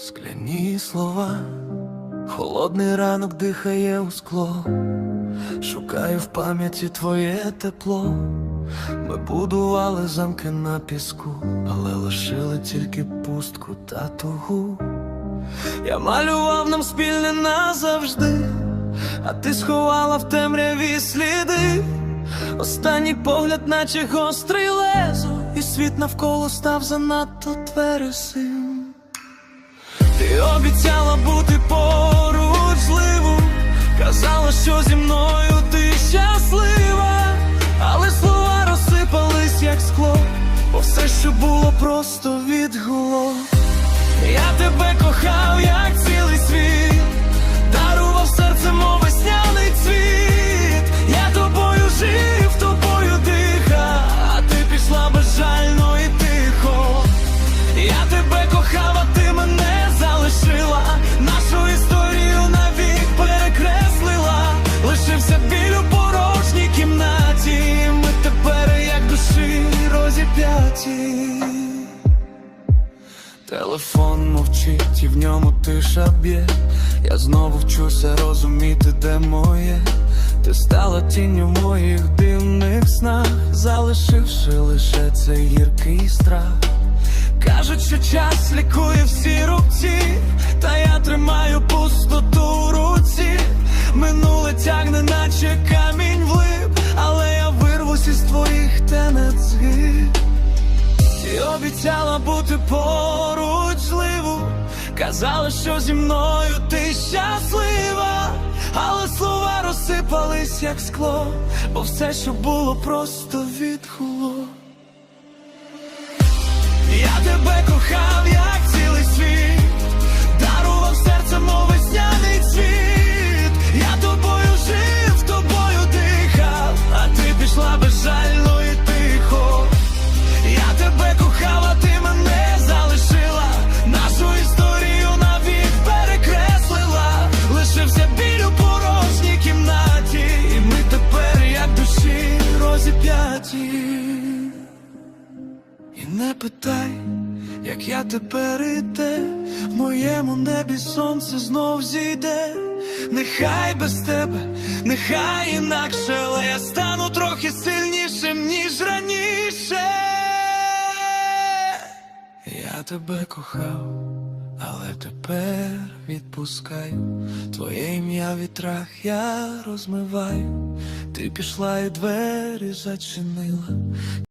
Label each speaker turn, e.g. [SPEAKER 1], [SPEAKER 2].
[SPEAKER 1] Скляні слова, холодний ранок дихає у скло, шукаю в пам'яті твоє тепло. Ми будували замки на піску, але лишили тільки пустку та тугу. Я малював нам спільне назавжди, а ти сховала в темряві сліди. Останній погляд, наче гострий лезо, і світ навколо став занадто твересим. Ти обіцяла бути поруч зливу, казала, що зі мною ти щаслива, але слова розсипались, як скло, бо все, що було, просто відгуло. Я тебе розіп'яті. Телефон мовчить і в ньому тиша б'є. Я знову вчуся розуміти, де моє. Ти стала тінню в моїх дивних снах, залишивши лише цей гіркий страх. Кажуть, що час лікує всі рубці, обіцяла бути поруч зливу, казала, що зі мною ти щаслива, але слова розсипались, як скло, бо все, що було, просто відхуло. Я тебе кохав, не питай, як я тепер і те, в моєму небі сонце знов зійде. Нехай без тебе, нехай інакше, але я стану трохи сильнішим, ніж раніше. Я тебе кохав, але тепер відпускаю. Твоє ім'я вітрах я розмиваю. Ти пішла і двері зачинила.